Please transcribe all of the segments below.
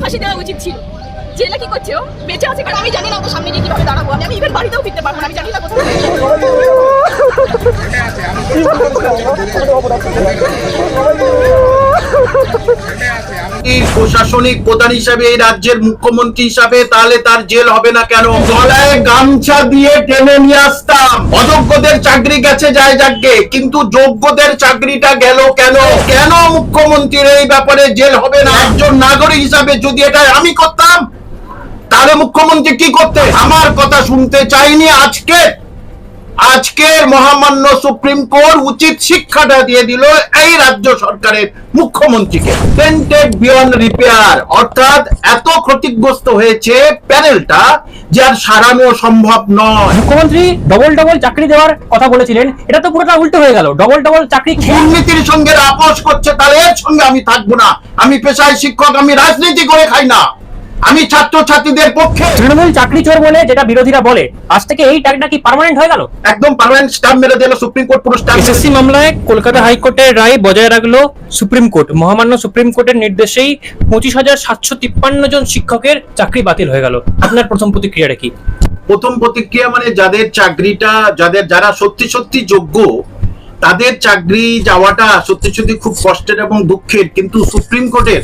ফাঁসি দেওয়া উচিত ছিল। জেলে কি করছে ও, বেঁচে আছে কারণ আমি জানি না ওর সামনে গিয়ে কীভাবে দাঁড়াবো। আমি আমি ইভেন বাড়িতেও ফিরতে পারব না, আমি জানি না এই প্রশাসনিক প্রধান হিসাবে এই রাজ্যের মুখ্যমন্ত্রী হিসাবে তাহলে তার জেল হবে না কেন? গলায় গামছা দিয়ে টেনে নিয়ে আসতাম। অযোগ্যদের চাকরি গেছে যায় যাকে কিন্তু যোগ্যদের চাকরিটা গেল কেন? কেন মুখ্যমন্ত্রীর এই ব্যাপারে জেল হবে না? একজন নাগরিক হিসাবে যদি এটা আমি করতাম, তাহলে মুখ্যমন্ত্রী কি করতে? আমার কথা শুনতে চাইনি আজকে। আজকের মহামান্য সুপ্রিম কোর্ট উচিত শিক্ষাটা দিয়ে দিল এই রাজ্য সরকারের মুখ্যমন্ত্রীকে। টেন্টেড বিয়ন্ড রিপেয়ার অর্থাৎ এত ক্ষতিগ্রস্ত হয়েছে প্যানেলটা যে আর সারানো সম্ভব নয়। মুখ্যমন্ত্রী ডবল ডবল চাকরি দেওয়ার কথা বলেছিলেন এটা তো পুরোটা উল্টো হয়ে গেল। ডবল ডবল চাকরি দুর্নীতির সঙ্গে আপোষ করছে তাহলে এর সঙ্গে আমি থাকব না। আমি পেশায় শিক্ষক আমি রাজনীতি করে খাই না। আমি ছাত্র ছাত্রীদের পক্ষে তৃণমূল চাকরি চোর বলে যেটা বিরোধীরা বলে। আজ থেকে এই ট্যাগটা কি পার্মানেন্ট হয়ে গেল? একদম পার্মানেন্ট স্টাম্প মেরে দিল সুপ্রিম কোর্ট পুরো স্টাম্প এসএসসি মামলায় কলকাতা হাইকোর্টের রায় বজায় রাখল সুপ্রিম কোর্ট মহামান্য সুপ্রিম কোর্টের নির্দেশেই পঁচিশ হাজার সাতশো তিপ্পান্ন জন শিক্ষকের চাকরি বাতিল হয়ে গেল। আপনার প্রথম প্রতিক্রিয়াটা কি? প্রথম প্রতিক্রিয়া মানে যাদের চাকরিটা যাদের যারা সত্যি সত্যি যোগ্য তাদের চাকরি যাওয়াটা সত্যি সত্যি খুব কষ্টের এবং দুঃখের। কিন্তু সুপ্রিম কোর্টের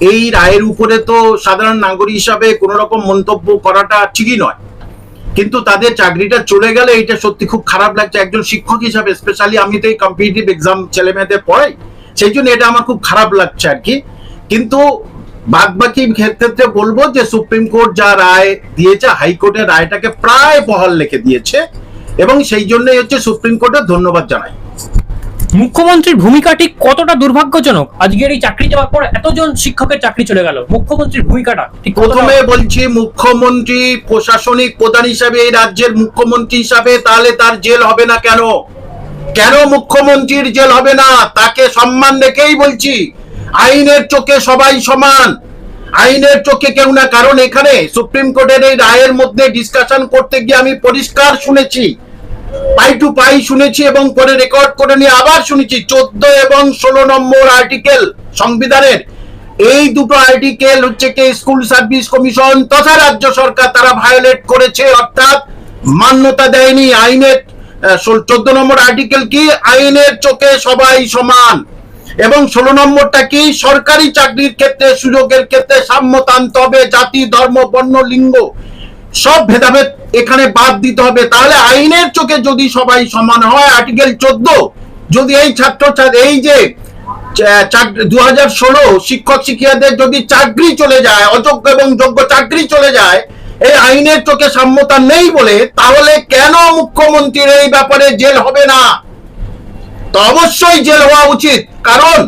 এই রায়ের উপরে তো সাধারণ নাগরিক হিসাবে কোন রকম মন্তব্য করাটা ঠিকই নয়। কিন্তু তাদের চাকরিটা চলে গেলে এটা সত্যি খুব খারাপ লাগছে। একজন শিক্ষক হিসাবে স্পেশালি আমি তো এই কম্পিটিটিভ এক্সাম ছেলে মেয়েদের পড়াই, সেই জন্য এটা আমার খুব খারাপ লাগছে আর কি। কিন্তু বাদ বাকি ক্ষেত্রে বলব যে সুপ্রিম কোর্ট যা রায় দিয়েছে হাইকোর্টের রায়টাকে প্রায় বহাল রেখে দিয়েছে। এবং সেই জন্যই হচ্ছে সুপ্রিম কোর্টের ধন্যবাদ জানাই। মুখ্যমন্ত্রীর ভূমিকাটি কতটা দুর্ভাগ্যজনক? আজকের এই চাকরি যাওয়ার পর এতজন শিক্ষকের চাকরি চলে গেল। মুখ্যমন্ত্রীর ভূমিকাটা প্রথমে বলছি, মুখ্যমন্ত্রী প্রশাসনিক প্রধান হিসাবে এই রাজ্যের মুখ্যমন্ত্রী হিসাবে তাহলে তার জেল হবে না কেন? কেন মুখ্যমন্ত্রীর জেল হবে না? তাকে সম্মান রেখেই বলছি, আইনের চোখে সবাই সমান। আইনের চোখে কেউ না, কারণ এখানে সুপ্রিম কোর্টের এই রায়ের মধ্যে ডিসকাশন করতে গিয়ে আমি পরিষ্কার শুনেছি। পাই টু পাই শুনেছি এবং পরে রেকর্ড করে নিয়ে আবার শুনেছি। চোদ্দ এবং ষোলো নম্বর আর্টিকেল সংবিধানের। এই দুটো আর্টিকেল হচ্ছে কি স্কুল সার্ভিস কমিশন তথা রাজ্য সরকার তারা ভায়োলেট করেছে, অর্থাৎ মান্যতা দেয়নি আইনের। চোদ্দ নম্বর আর্টিকেল কি? আইনের চোখে সবাই সমান। এবং ষোলো নম্বরটা কি? সরকারি চাকরির ক্ষেত্রে, সুযোগের ক্ষেত্রে সাম্যতা আনতে হবে জাতি, ধর্ম, বর্ণ, লিঙ্গ সব ভেদাভেদ এখানে বাদ দিতে হবে। তাহলে আইনের চোখে যদি সবাই সমান হয়, আর্টিকেল চোদ্দ, যদি এই ছাত্র এই যে দু হাজার ষোলো শিক্ষক শিক্ষিকাদের যদি চাকরি চলে যায়, অযোগ্য এবং যোগ্য চাকরি চলে যায়, এই আইনের চোখে সাম্যতা নেই বলে, তাহলে কেন মুখ্যমন্ত্রীর এই ব্যাপারে জেল হবে না? তো অবশ্যই জেল হওয়া উচিত, কারণ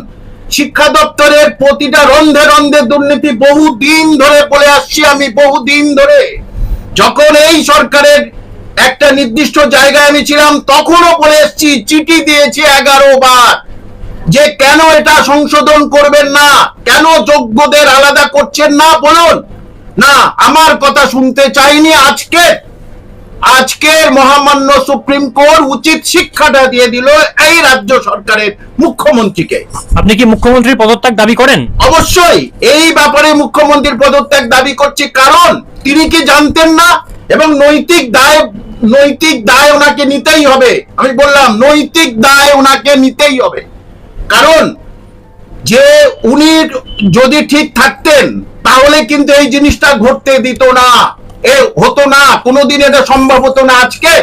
শিক্ষা দপ্তরের প্রতিটা রন্ধে রন্ধে দুর্নীতি বহু দিন ধরে বলে আসছি আমি বহু দিন ধরে। যখন এই সরকারের একটা নির্দিষ্ট জায়গায় আমি ছিলাম, তখনও বলে এসছি, চিঠি দিয়েছি এগারো বার যে কেন এটা সংশোধন করবেন না, কেন যোগ্যদের আলাদা করছেন না বলুন। না, আমার কথা শুনতে চাইনি আজকে। আজকের মহামান্য সুপ্রিম কোর্ট উচিত শিক্ষাটা দিয়ে দিল এই রাজ্য সরকারের মুখ্যমন্ত্রীকে। আপনি কি মুখ্যমন্ত্রীর পদত্যাগ দাবি করেন? অবশ্যই এই ব্যাপারে মুখ্যমন্ত্রীর পদত্যাগ দাবি করছি কারণ তিনি কি জানতেন না? এবং নৈতিক দায় নৈতিক দায় ওনাকে নিতেই হবে। আমি বললাম নৈতিক দায় ওনাকে নিতেই হবে। কারণ যে উনি যদি ঠিক থাকতেন তাহলে কিন্তু এই জিনিসটা ঘটতে দিত না। এ হতো না, কোনোদিন এটা সম্ভব হতো না আজকে।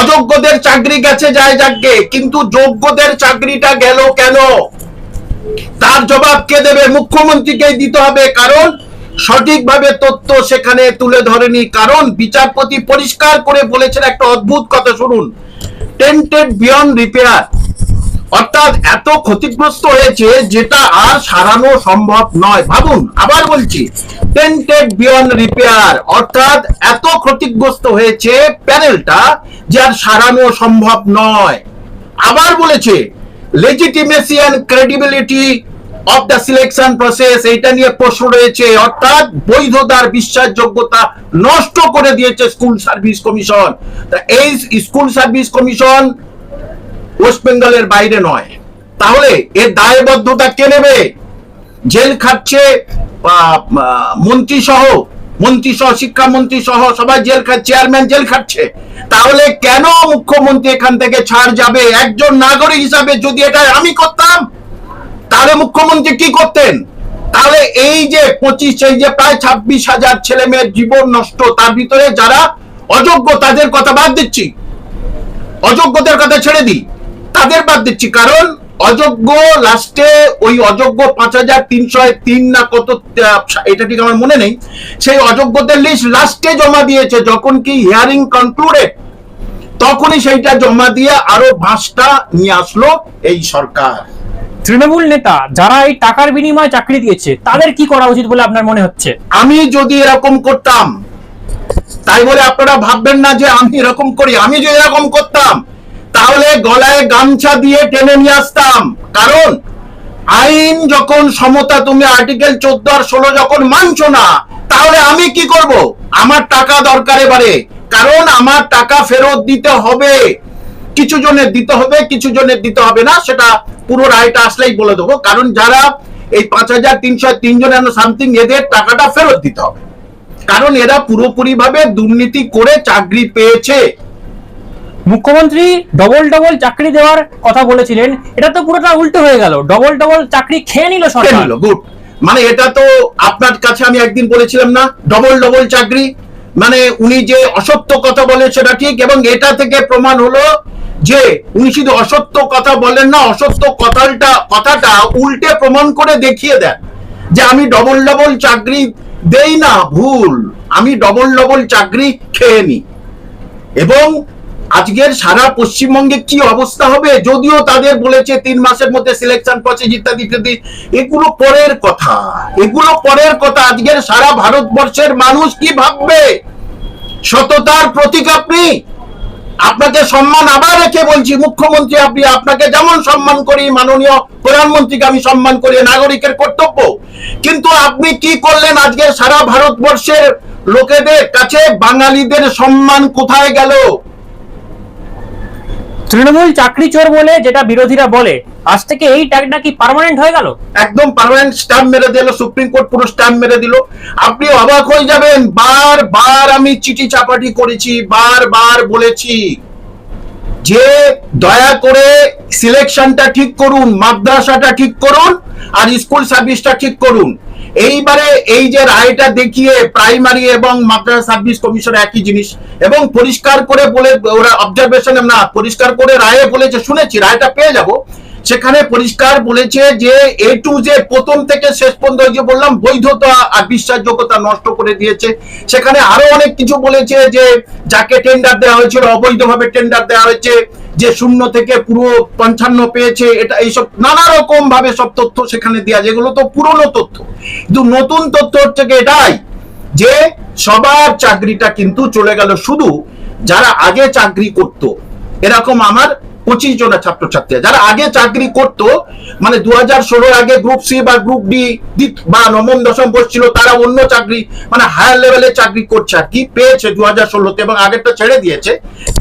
অযোগ্যদের চাকরি গেছে যায় যাকে কিন্তু যোগ্যদের চাকরিটা গেল কেন? তার জবাব কে দেবে? মুখ্যমন্ত্রীকে দিতে হবে, কারণ সঠিকভাবে তথ্য সেখানে তুলে ধরেনি। কারণ বিচারপতি পরিষ্কার করে বলেছেন, একটা অদ্ভুত কথা শুনুন। টেন্টেড বিয়ন্ড রিপেয়ার অর্থাৎ এত ক্ষতিগ্রস্ত হয়েছে যেটা আর সারানো সম্ভব নয়। ভাবুন, আবার বলছি টেন্টেড বিয়ন্ড রিপেয়ার অর্থাৎ এত ক্ষতিগ্রস্ত হয়েছে প্যানেলটা যে আর সারানো সম্ভব নয়। আবার বলেছে legitimacy and credibility of the selection process এইটা নিয়ে প্রশ্ন রয়েছে। অর্থাৎ বৈধতার বিশ্বাসযোগ্যতা নষ্ট করে দিয়েছে স্কুল সার্ভিস কমিশন এই স্কুল সার্ভিস কমিশন ওয়েস্ট বেঙ্গলের বাইরে নয়। তাহলে এর দায়বদ্ধতা কে নেবে? জেল খাচ্ছে মন্ত্রী সহ মন্ত্রী সহ, শিক্ষামন্ত্রী সহ, সবাই জেল খাচ্ছে চেয়ারম্যান জেল খাচ্ছে। তাহলে কেন মুখ্যমন্ত্রী এখান থেকে ছাড় যাবে? একজন নাগরিক হিসাবে যদি এটা আমি করতাম, তাহলে মুখ্যমন্ত্রী কি করতেন? তাহলে এই যে পঁচিশ, এই যে প্রায় ছাব্বিশ হাজার ছেলে মেয়ের জীবন নষ্ট, তার ভিতরে যারা অযোগ্য, তাদের কথা বাদ দিচ্ছি। অযোগ্যদের কথা ছেড়ে দিই। তাদের বাদ দিচ্ছি কারণ অযোগ্য লাস্টে ওই অযোগ্য পাঁচ হাজার তিনশো তিন না কত এটা ঠিক আমার মনে নেই সেই অযোগ্যদের লিস্ট লাস্টে জমা দিয়েছে যখন কি হিয়ারিং কনক্লুডেড তখনই সেইটা জমা দিয়ে আরও ভাঁজটা নিয়ে আসলো এই সরকার। তৃণমূল নেতা যারা এই টাকার বিনিময়ে চাকরি দিয়েছে তাদের কি করা উচিত বলে আপনার মনে হচ্ছে? আমি যদি এরকম করতাম তাই বলে আপনারা ভাববেন না যে আমি এরকম করি আমি যদি এরকম করতাম তাহলে গলায় গামছা দিয়ে টেনে নিয়ে আসতাম। কারণ আইন যখন সমতা, তুমি আর্টিকেল চোদ্দ আর ষোলো যখন মানছো না, তাহলে আমি কি করব? আমার টাকা দরকার এবারে। কারণ আমার টাকা ফেরত দিতে হবে। কিছু জনের দিতে হবে, কিছু জনের দিতে হবে না, সেটা পুরো রায়টা আসলেই বলে দেবো। কারণ যারা এই পাঁচ হাজার তিনশো তিনজনের সামথিং এদের টাকাটা ফেরত দিতে হবে। কারণ এরা পুরোপুরি ভাবে দুর্নীতি করে চাকরি পেয়েছে। মুখ্যমন্ত্রী ডবল ডবল চাকরি দেওয়ার কথা বলেছিলেন, এটা তো পুরোটা উল্টো হয়ে গেল। ডবল ডবল চাকরি খেয়ে নিল সরকার। গুড মানে এটা তো আপনার কাছে আমি একদিন বলেছিলাম না ডবল ডবল চাকরি মানে উনি যে অসত্য কথা বলে সেটা ঠিক, এবং এটা থেকে প্রমাণ হলো যে উনি শুধু অসত্য কথা বলেন না, অসত্য কথাটা কথাটা উল্টে প্রমাণ করে দেখিয়ে দেন যে আমি ডবল ডবল চাকরি দেই না, ভুল। আমি ডবল ডবল চাকরি খেয়ে নি। এবং আজকের সারা পশ্চিমবঙ্গে কি অবস্থা হবে? যদিও তাদের বলেছে তিন মাসের মধ্যে সিলেকশন প্রসেস ইত্যাদি ইত্যাদি। এগুলো পরের কথা। এগুলো পরের কথা। আজকের সারা ভারতবর্ষের মানুষ কি ভাববে? সততার প্রতীক আপনি। আপনাকে সম্মান আবার রেখে বলছি, মুখ্যমন্ত্রী আপনি, আপনাকে যেমন সম্মান করি, মাননীয় প্রধানমন্ত্রীকে আমি সম্মান করি, নাগরিকের কর্তব্য। কিন্তু আপনি কি করলেন আজকে সারা ভারতবর্ষের লোকেদের কাছে? বাঙালিদের সম্মান কোথায় গেল? তৃণমূল চাকরি চোর বলে যেটা বিরোধীরা বলে, আজ থেকে এই ট্যাগটা কি পার্মানেন্ট হয়ে গেল? একদম পার্মানেন্ট স্ট্যাম্প মেরে দিল, সুপ্রিম কোর্ট পুরো স্ট্যাম্প মেরে দিল। আপনি অবাক হয়ে যাবেন বার বার আমি চিঠি চাপাটি করেছি বার বার বলেছি। যে দয়া করে সিলেকশনটা ঠিক করুন, মাদ্রাসাটা ঠিক করুন, আর স্কুল সার্ভিসটা ঠিক করুন। এইবারে এই যে রায়টা দেখিয়ে প্রাইমারি এবং মাদ্রাসা সার্ভিস কমিশন একই জিনিস, এবং পরিষ্কার করে বলে, ওরা অবজারভেশন না, পরিষ্কার করে রায়ে বলেছে, শুনেছি, রায়টা পেয়ে যাব। সেখানে পরিষ্কার বলেছে যে এ টু যে প্রথম থেকে শেষ পর্যন্ত যে বললাম, বৈধতা আর বিশ্বাসযোগ্যতা নষ্ট করে দিয়েছে। সেখানে আরও অনেক কিছু বলেছে যে, যাকে টেন্ডার দেওয়া হয়েছিল, অবৈধভাবে টেন্ডার দেওয়া হয়েছে, যে শূন্য থেকে পুরো পঞ্চান্ন পেয়েছে, এটা এইসব নানা রকম ভাবে সব তথ্য সেখানে দেওয়া যেগুলো তো পুরনো তথ্য। কিন্তু নতুন তথ্য হচ্ছে এটাই, যে সবার চাকরিটা কিন্তু চলে গেল শুধু যারা আগে চাকরি করত। এরকম আমার পঁচিশ জনের ছাত্রছাত্রী। যারা আগে চাকরি করত মানে দু হাজার ষোলোর আগে গ্রুপ সি বা গ্রুপ ডি বা নবম দশম বসছিল তারা অন্য চাকরি মানে হায়ার লেভেলে চাকরি করছে আর কি পেয়েছে দু হাজার ষোলোতে এবং আগেরটা ছেড়ে দিয়েছে।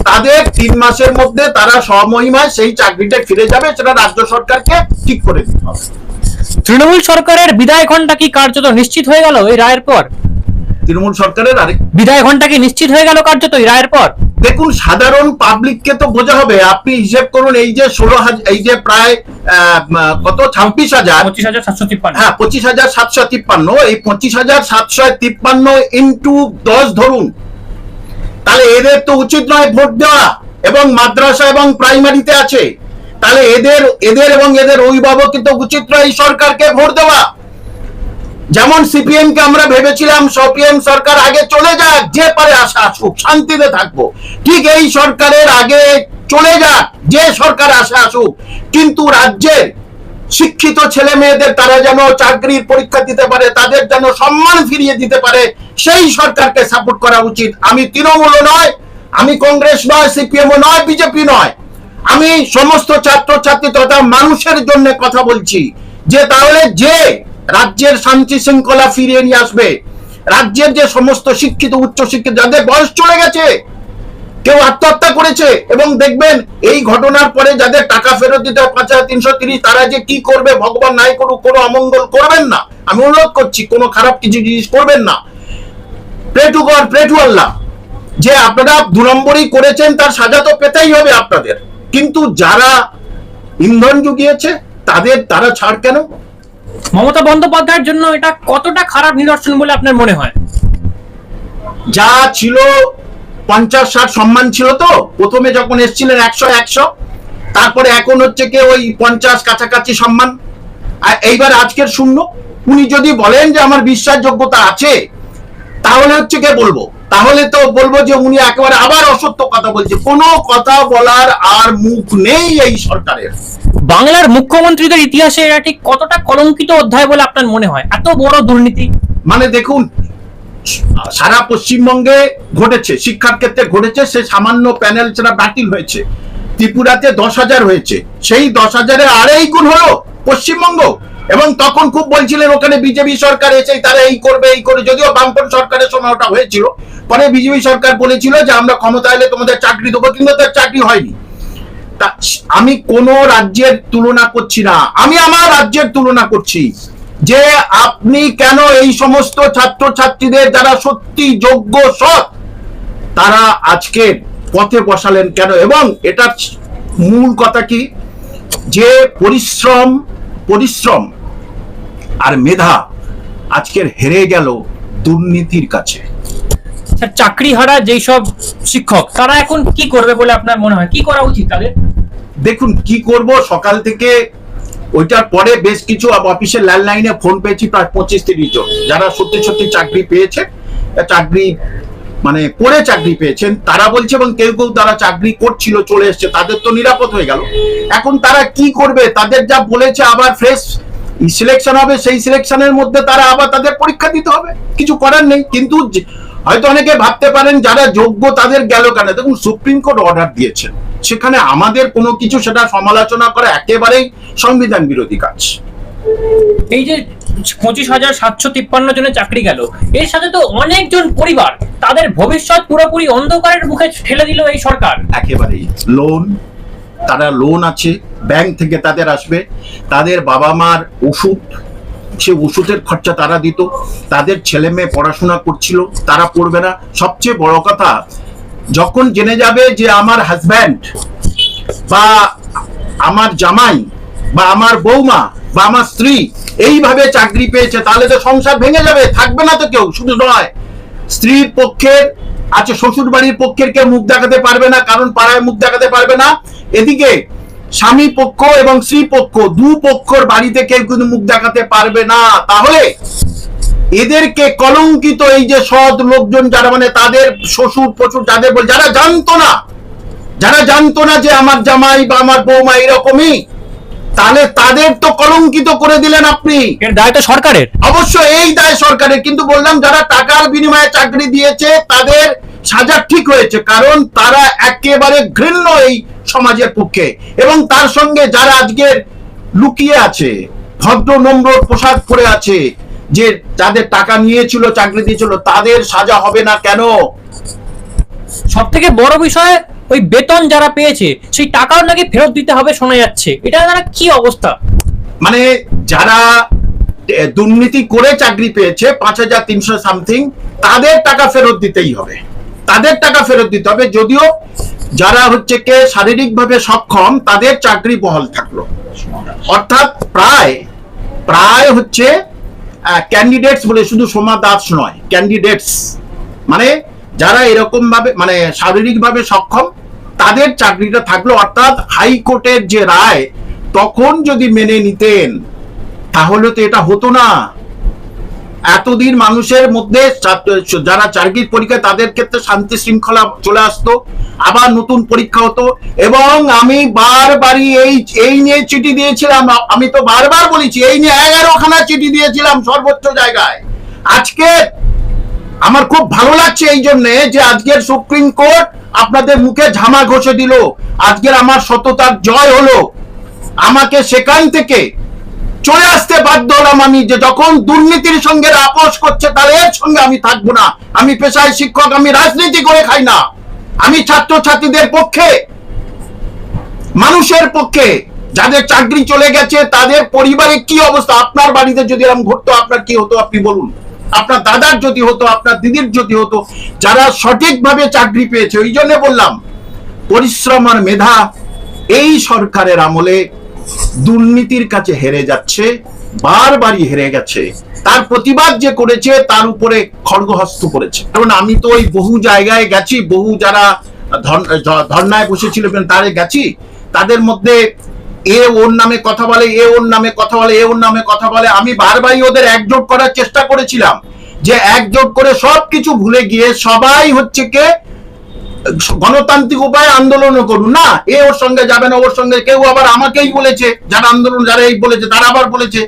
তাদের তিন মাসের মধ্যে তারা স্বমহিমায় সেই চাকরিটা ফিরে যাবে সেটা রাজ্য সরকারকে ঠিক করে দিতে হবে। তৃণমূল সরকারের বিদায় ঘণ্টা কি কার্যত নিশ্চিত হয়ে গেল এই রায়ের পর? তৃণমূল সরকারের আরেক বিদায় ঘণ্টা কি নিশ্চিত হয়ে গেল কার্যত এই রায়ের পর? দেখুন সাধারণ পাবলিককে তো বোঝা হবে। আপনি হিসেব করুন এই যে ষোলো হাজার এই যে প্রায় কত? ছাব্বিশ হাজার। পঁচিশ হাজার সাতশো তিপ্পান্ন। হ্যাঁ পঁচিশ হাজার সাতশো তিপ্পান্ন। এই পঁচিশ হাজার সাতশো তিপ্পান্ন ইন্টু দশ ধরুন। তাহলে এদের তো উচিত নয় ভোট দেওয়া এবং মাদ্রাসা এবং প্রাইমারিতে আছে। তাহলে এদের এদের এবং এদের অভিভাবক কিন্তু উচিত নয় এই সরকারকে ভোট দেওয়া। যেমন সিপিএম কে আমরা ভেবেছিলাম, সিপিএম সরকার আগে চলে যাক, যে পারে আসা আসুক, শান্তিতে থাকব। ঠিক এই সরকারের আগে চলে যাক, যে সরকার আসা আসুক। কিন্তু রাজ্যের শিক্ষিত ছেলে মেয়েদের তারা যেন চাকরির পরীক্ষা দিতে পারে, তাদের যেন সম্মান ফিরিয়ে দিতে পারে, সেই সরকারকে সাপোর্ট করা উচিত। আমি তৃণমূল নয়, আমি কংগ্রেস নয় সিপিএম নয় বিজেপি নয়। আমি সমস্ত ছাত্রছাত্রী তথা মানুষের জন্য কথা বলছি যে তাহলে যে রাজ্যের শান্তি শৃঙ্খলা ফিরিয়ে নিয়ে আসবে। রাজ্যের যে সমস্ত শিক্ষিত, উচ্চ শিক্ষিত, যাদের বয়স চলে গেছে, কেউ আত্মহত্যা করেছে এবং দেখবেন এই ঘটনার পরে যাদের টাকা ফেরত দিতে পাঁচ হাজার তিনশো তিরিশ, তারা যে কি করবে, ভগবান নাই করুক, কোনো অমঙ্গল করবেন না। আমি অনুরোধ করছি, কোনো খারাপ কিছু জিনিস করবেন না। প্রে টু গড আল্লাহ যে আপনারা দু নম্বরই করেছেন, তার সাজা তো পেতেই হবে আপনাদের। কিন্তু যারা ইন্ধন জুগিয়েছে, তাদের, তারা ছাড় কেন? মমতা বন্দ্যোপাধ্যায়ের জন্য এটা কতটা খারাপ নিদর্শন বলে আপনার মনে হয়? যা ছিল পঞ্চাশ ষাট সম্মান ছিল তো, প্রথমে যখন এসছিলেন একশো একশো, তারপরে এখন হচ্ছে কি ওই পঞ্চাশ কাছাকাছি সম্মান, আর এইবার আজকের শূন্য। উনি যদি বলেন যে আমার বিশ্বাসযোগ্যতা আছে তাহলে হচ্ছে কে বলব? তাহলে তো বলব যে উনি একেবারে আবার অসত্য কথা বলছে। কোনো কথা বলার আর মুখ নেই এই সরকারের। বাংলার মুখ্যমন্ত্রীদের ইতিহাসে এটা ঠিক কতটা কলঙ্কিত অধ্যায় বলে আপনার মনে হয়? এত বড় দুর্নীতি। মানে দেখুন সারা পশ্চিমবঙ্গে ঘটেছে শিক্ষার ক্ষেত্রে ঘটেছে সে সামান্য প্যানেল ছাড়া বাতিল হয়েছে। ত্রিপুরাতে দশ হাজার হয়েছে। সেই দশ হাজারে আড়াই গুণ হলো পশ্চিমবঙ্গ। এবং তখন খুব বলছিলেন, ওখানে বিজেপি সরকার এসে তারা এই করবে, এই করে যদিও বামপন সরকারের সময় ওটা হয়েছিল। পরে বিজেপি সরকার বলেছিল যে, আমরা ক্ষমতা এলে তোমাদের চাকরি দেবো। কিন্তু তার চাকরি হয়নি। আমি কোন রাজ্যের তুলনা করছি না। আমি আমার রাজ্যের তুলনা করছি যে, আপনি কেন এই সমস্ত ছাত্র ছাত্রীদের যারা সত্যি যোগ্য সৎ, তারা আজকে পথে বসালেন কেন? এবং এটার মূল কথা কি? যে পরিশ্রম পরিশ্রম আর মেধা আজকের হেরে গেল দুর্নীতির কাছে। স্যার চাকরি হারা যেই সব শিক্ষক তারা এখন কি করবে বলে আপনার মনে হয়? কি করা উচিত তাদের? দেখুন কি করব? সকাল থেকে ওইটার পরে বেশ কিছু অফিসের ল্যান্ডলাইনে ফোন পেয়েছি প্রায় পঁচিশ তিরিশ জন। যারা সত্যি সত্যি চাকরি পেয়েছে চাকরি মানে করে চাকরি পেয়েছেন, তারা বলছে এবং কেউ কেউ তারা চাকরি করছিল, চলে এসছে, তাদের তো নিরাপদ হয়ে গেল। এখন তারা কি করবে? তাদের যা বলেছে আবার ফ্রেশ সিলেকশন হবে, সেই সিলেকশনের মধ্যে তারা আবার তাদের পরীক্ষা দিতে হবে। কিছু করার নেই, কিন্তু হয়তো অনেকে ভাবতে পারেন যারা যোগ্য তাদের গেল কেন? দেখুন, সুপ্রিম কোর্ট অর্ডার দিয়েছেন। সেখানে আমাদের কোনো কিছু সেটা সমালোচনা করা একেবারেই সংবিধান বিরোধী কাজ। এই যে পঁচিশ হাজার সাতশো তিপ্পান্ন জনের চাকরি গেল। এর সাথে তো অনেকজন পরিবার তাদের ভবিষ্যৎ পুরোপুরি অন্ধকারের মুখে ঠেলে দিল এই সরকার। একেবারেই। লোন, তারা লোন আছে, ব্যাংক থেকে তাদের আসবে। তাদের বাবা মার ওষুধ, সে ওষুধের খরচা তারা দিত। তাদের ছেলে মেয়ে পড়াশোনা করছিল, তারা পড়বে না। সবচেয়ে বড় কথা, যখন জেনে যাবে যে আমার হাজব্যান্ড বা আমার জামাই বা আমার বৌমা বা আমার স্ত্রী এইভাবে চাকরি পেয়েছে, তাহলে তো সংসার ভেঙে যাবে, থাকবে না তো কেউ, শুধু নয়। স্ত্রীর পক্ষের আছে শ্বশুর বাড়ির পক্ষের কেউ মুখ দেখাতে পারবে না, কারণ পাড়ায় মুখ দেখাতে পারবে না। এদিকে স্বামী পক্ষ এবং স্ত্রী পক্ষ, দু পক্ষর বাড়িতে কেউ কিন্তু মুখ দেখাতে পারবে না। তাহলে এদেরকে কলঙ্কিত এই যে সৎ লোকজন যারা মানে তাদের শ্বশুর প্রচুর যাদের বল যারা জানতো না, যারা জানতো না যে আমার জামাই বা আমার বৌমা এরকমই তাহলে তাদের তো কলঙ্কিত করে দিলেন আপনি। এর দায় তো সরকারের। অবশ্য এই দায় সরকারের কিন্তু বললাম যারা টাকার বিনিময়ে চাকরি দিয়েছে তাদের সাজা ঠিক হয়েছে কারণ তারা একেবারে ঘৃণ্য এই সমাজের পক্ষে। এবং তার সঙ্গে যারা আজকের লুকিয়ে আছে ভদ্র নম্র পোশাক পরে আছে যে যাদের টাকা নিয়েছিল চাকরি দিয়েছিল তাদের সাজা হবে না কেন? সব থেকে বড় বিষয় ওই বেতন যারা পেয়েছে, সেই টাকাও নাকি ফেরত দিতে হবে শোনা যাচ্ছে। এটা তারা কি অবস্থা? মানে যারা দুর্নীতি করে চাকরি পেয়েছে, পাঁচ হাজার তিনশো সামথিং, তাদের টাকা ফেরত দিতেই হবে। তাদের টাকা ফেরত দিতে হবে, যদিও যারা হচ্ছে কে শারীরিকভাবে সক্ষম, তাদের চাকরি বহাল থাকল। অর্থাৎ প্রায় প্রায় হচ্ছে ক্যান্ডিডেটস বলে শুধু সোমা দাস নয় ক্যান্ডিডেটস মানে যারা এরকম ভাবে মানে শারীরিকভাবে সক্ষম, তাদের চাকরিটা থাকল, অর্থাৎ হাইকোর্টের যে রায়, তখন যদি মেনে নিতেন, তাহলে তো এটা হতো না। এতদিন মানুষের মধ্যে যারা চাকরির পরীক্ষা তাদের ক্ষেত্রে শান্তি শৃঙ্খলা চলে আসতো, আবার নতুন পরীক্ষা হতো, এবং আমি বারবারই এই এই নিয়ে চিঠি দিয়েছিলাম, আমি তো বারবার বলেছি, এই নিয়ে এগারোখানা চিঠি দিয়েছিলাম সর্বোচ্চ জায়গায়। আজকে আমার খুব ভালো লাগছে এই জন্যে যে আজকের সুপ্রিম কোর্ট আপনাদের মুখে ঝামা ঘষে দিল। আজকের আমার সততার জয় হলো। আমাকে সেখান থেকে চলে আসতে বাধ্য হলাম আমি যে যখন দুর্নীতির সঙ্গে আপোষ করছে তাহলে এর সঙ্গে আমি থাকব না। আমি পেশায় শিক্ষক, আমি রাজনীতি করে খাই না। আমি ছাত্রছাত্রীদের পক্ষে, মানুষের পক্ষে যাদের চাকরি চলে গেছে, তাদের পরিবারে কি অবস্থা? আপনার বাড়িতে যদি এরকম ঘটতো, আপনার কি হতো? আপনি বলুন। আপনার দাদার যদি হতো, আপনার দিদির যদি হতো, যারা সঠিকভাবে চাকরি পেয়েছে, ওই জন্য বললাম, পরিশ্রম আর মেধা এই সরকারের আমলে দুর্নীতির কাছে হেরে যাচ্ছে, বারবারই হেরে গেছে। তার প্রতিবাদ যে করেছে, তার উপরে খড়গহস্ত করেছে। কারণ আমি তো ওই বহু জায়গায় গেছি, বহু যারা ধর্নায় বসেছিল, তারে গেছি, তাদের মধ্যে এ ওর নামে কথা বলে, এ ওর নামে কথা বলে, এ ওর নামে কথা বলে। আমি বারবারই ওদের একজোট করার চেষ্টা করেছিলাম। যে একজোট করে সবকিছু ভুলে গিয়ে সবাই হচ্ছে কে? গণতান্ত্রিক উপায়ে আন্দোলনও করুন। না, এ ওর সঙ্গে যাবে না, ওর সঙ্গে কেউ আবার আমাকেই বলেছে। যারা আন্দোলন, যারা এই বলেছে, তারা আবার বলেছে।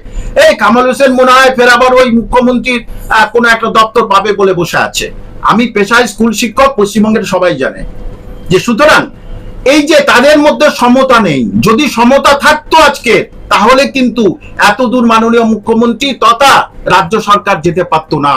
এই কামাল হোসেন মনে হয় ফের আবার ওই মুখ্যমন্ত্রীর কোনো একটা দপ্তর পাবে বলে বসে আছে। আমি পেশায় স্কুল শিক্ষক, পশ্চিমবঙ্গের সবাই জানে। যে সুতরাং এই যে তাদের মধ্যে সমতা নেই, যদি সমতা থাকতো আজকে, তাহলে কিন্তু এতদূর মাননীয় মুখ্যমন্ত্রী তথা রাজ্য সরকার যেতে পারতো না।